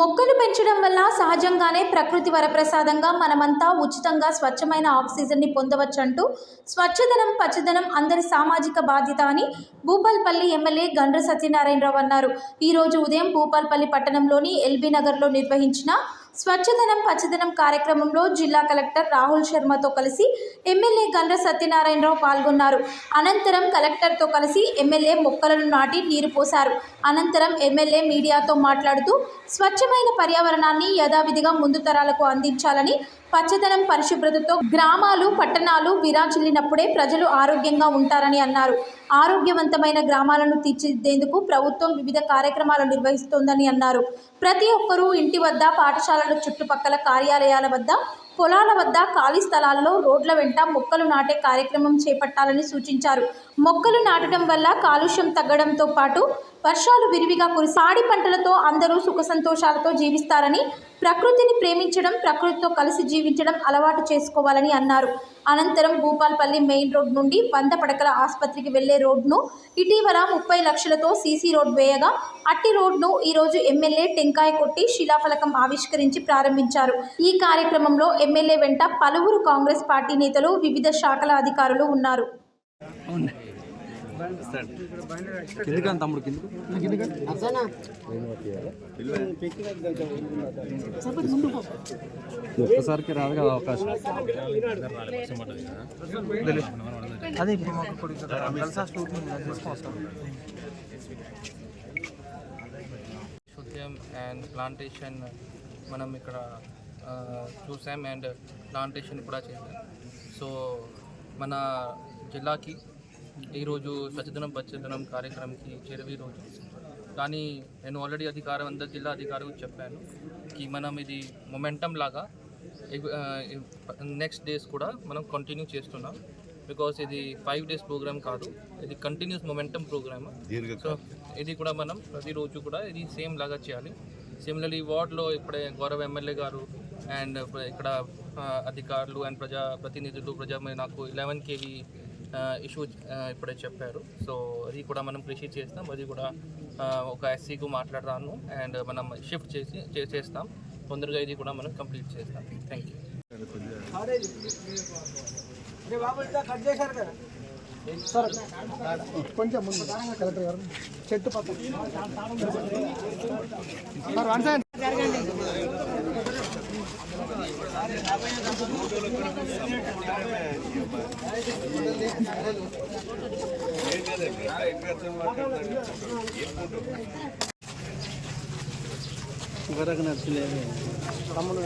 మొక్కలు పెంచడం వల్ల సహజంగానే ప్రకృతి వరప్రసాదంగా మనమంతా ఉచితంగా స్వచ్ఛమైన ఆక్సిజన్ని పొందవచ్చంటూ స్వచ్ఛదనం పచ్చదనం అందరి సామాజిక బాధ్యత అని భూపాల్పల్లి ఎమ్మెల్యే గండ్ర సత్యనారాయణరావు అన్నారు. ఈరోజు ఉదయం భూపాల్పల్లి పట్టణంలోని ఎల్బీ నగర్లో నిర్వహించిన స్వచ్ఛదనం పచ్చదనం కార్యక్రమంలో జిల్లా కలెక్టర్ రాహుల్ శర్మతో కలిసి ఎమ్మెల్యే గండ్ర సత్యనారాయణరావు పాల్గొన్నారు. అనంతరం కలెక్టర్తో కలిసి ఎమ్మెల్యే మొక్కలను నాటి నీరు పోశారు. అనంతరం ఎమ్మెల్యే మీడియాతో మాట్లాడుతూ స్వచ్ఛమైన పర్యావరణాన్ని యథావిధిగా ముందు తరాలకు అందించాలని పచ్చదనం పరిశుభ్రతతో గ్రామాలు పట్టణాలు విరాచిల్లినప్పుడే ప్రజలు ఆరోగ్యంగా ఉంటారని అన్నారు. ఆరోగ్యవంతమైన గ్రామాలను తీర్చిదిద్దేందుకు ప్రభుత్వం వివిధ కార్యక్రమాలు నిర్వహిస్తోందని అన్నారు. ప్రతి ఒక్కరూ ఇంటి వద్ద పాఠశాలల చుట్టుపక్కల కార్యాలయాల వద్ద పొలాల వద్ద ఖాళీ స్థలాలలో రోడ్ల వెంట మొక్కలు నాటే కార్యక్రమం చేపట్టాలని సూచించారు. మొక్కలు నాటడం వల్ల కాలుష్యం తగ్గడంతో పాటు వర్షాలు విరివిగా కురిసి పాడి పంటలతో అందరూ సుఖ సంతోషాలతో జీవిస్తారని ప్రకృతిని ప్రేమించడం ప్రకృతితో కలిసి జీవించడం అలవాటు చేసుకోవాలని అన్నారు. అనంతరం భూపాల్పల్లి మెయిన్ రోడ్ నుండి వంద పడకల ఆసుపత్రికి వెళ్ళే రోడ్ను ఇటీవల ముప్పై లక్షలతో సీసీ రోడ్ వేయగా అట్టి రోడ్ను ఈరోజు ఎమ్మెల్యే టెంకాయ కొట్టి శిలాఫలకం ఆవిష్కరించి ప్రారంభించారు. ఈ కార్యక్రమంలో ఎమ్మెల్యే వెంట పలువురు కాంగ్రెస్ పార్టీ నేతలు వివిధ శాఖల అధికారులు ఉన్నారు. కిందికి తమ్ముడు కిందికి ఒక్కసారికి రాదు కదా అవకాశం అదే ఇప్పుడు మాకు శుద్ధ్యం అండ్ ప్లాంటేషన్ మనం ఇక్కడ చూసాం అండ్ ప్లాంటేషన్ కూడా చేసాం సో మన జిల్లాకి ఈరోజు స్వచ్ఛదనం పచ్చదనం కార్యక్రమంకి చేరవి రోజు. కానీ నేను ఆల్రెడీ అధికారం అందరి జిల్లా అధికారులకు చెప్పాను कि మనం ఇది మొమెంటం లాగా నెక్స్ట్ డేస్ కూడా మనం కంటిన్యూ చేస్తున్నాం. బికాస్ ఇది ఫైవ్ డేస్ ప్రోగ్రామ్ కాదు ఇది కంటిన్యూస్ మొమెంటం ప్రోగ్రామ్ సో ఇది కూడా మనం ప్రతిరోజు కూడా ఇది సేమ్ లాగా చేయాలి. సిమిలర్లీ వార్డ్లో ఇప్పుడే గౌరవ ఎమ్మెల్యే గారు అండ్ ఇక్కడ అధికారులు అండ్ ప్రజా ప్రతినిధులు ప్రజా నాకు ఇలెవెన్ కేవీ ఇష్యూ ఇప్పుడే చెప్పారు. సో అది కూడా మనం కృషి చేస్తాం. అది కూడా ఒక ఎస్సీకు మాట్లాడతాను. అండ్ మనం షిఫ్ట్ చేసి చే- చేస్తాం. తొందరగా ఇది కూడా మనం కంప్లీట్ చేస్తాం. థ్యాంక్ యూ కొంచెం ముందు. కలెక్టర్ గారు చెట్టు పక్కన. సార్ వన్ సైడ్ వరకు నచ్చలేదు తమ్ముడు